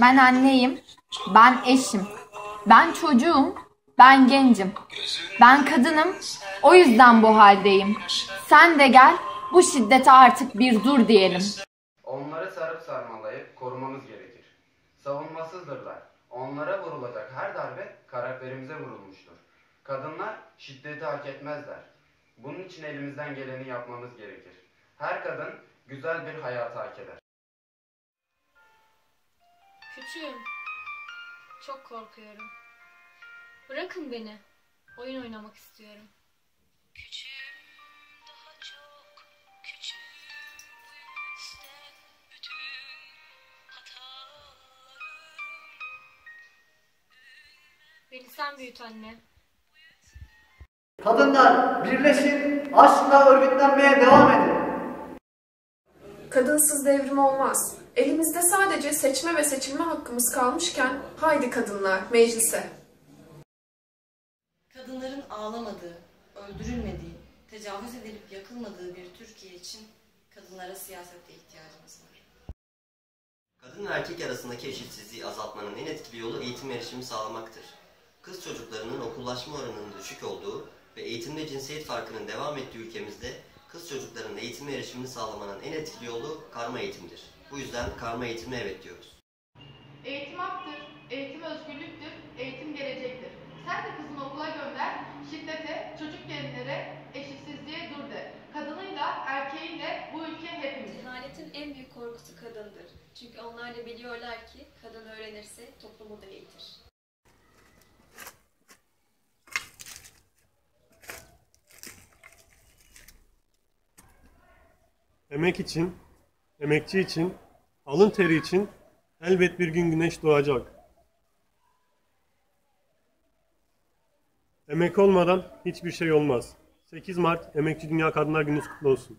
Ben anneyim. Ben eşim. Ben çocuğum. Ben gencim. Ben kadınım. O yüzden bu haldeyim. Sen de gel. Bu şiddete artık bir dur diyelim. Onları sarıp sarmalayıp korumamız gerekir. Savunmasızdırlar. Onlara vurulacak her darbe karakterimize vurulmuştur. Kadınlar şiddeti hak etmezler. Bunun için elimizden geleni yapmamız gerekir. Her kadın güzel bir hayatı hak eder. Küçüğüm. Çok korkuyorum. Bırakın beni. Oyun oynamak istiyorum. Küçüğüm daha çok küçüğüm bu yüzden bütün hatalarım Beni sen büyüt anne. Kadınlar birleşin, aşkla örgütlenmeye devam edin. Kadınsız devrim olmaz. Elimizde sadece seçme ve seçilme hakkımız kalmışken haydi kadınlar meclise. Kadınların ağlamadığı, öldürülmediği, tecavüz edilip yakılmadığı bir Türkiye için kadınlara siyasette ihtiyacımız var. Kadın ve erkek arasındaki eşitsizliği azaltmanın en etkili yolu eğitim erişimi sağlamaktır. Kız çocuklarının okullaşma oranının düşük olduğu ve eğitimde cinsiyet farkının devam ettiği ülkemizde kız çocuklarının eğitime erişimini sağlamanın en etkili yolu karma eğitimdir. Bu yüzden karma eğitime evet diyoruz. Eğitim haktır, eğitim özgürlüktür, eğitim gelecektir. Sen de kızını okula gönder, şiddete, çocuk gelinlere, eşitsizliğe dur de. Kadınıyla, erkeğiyle bu ülke hepimiz. Cehaletin en büyük korkusu kadındır. Çünkü onlar da biliyorlar ki kadın öğrenirse toplumu da eğitir. Emek için, emekçi için, alın teri için elbet bir gün güneş doğacak. Emek olmadan hiçbir şey olmaz. 8 Mart Emekçi Dünya Kadınlar Gününüz kutlu olsun.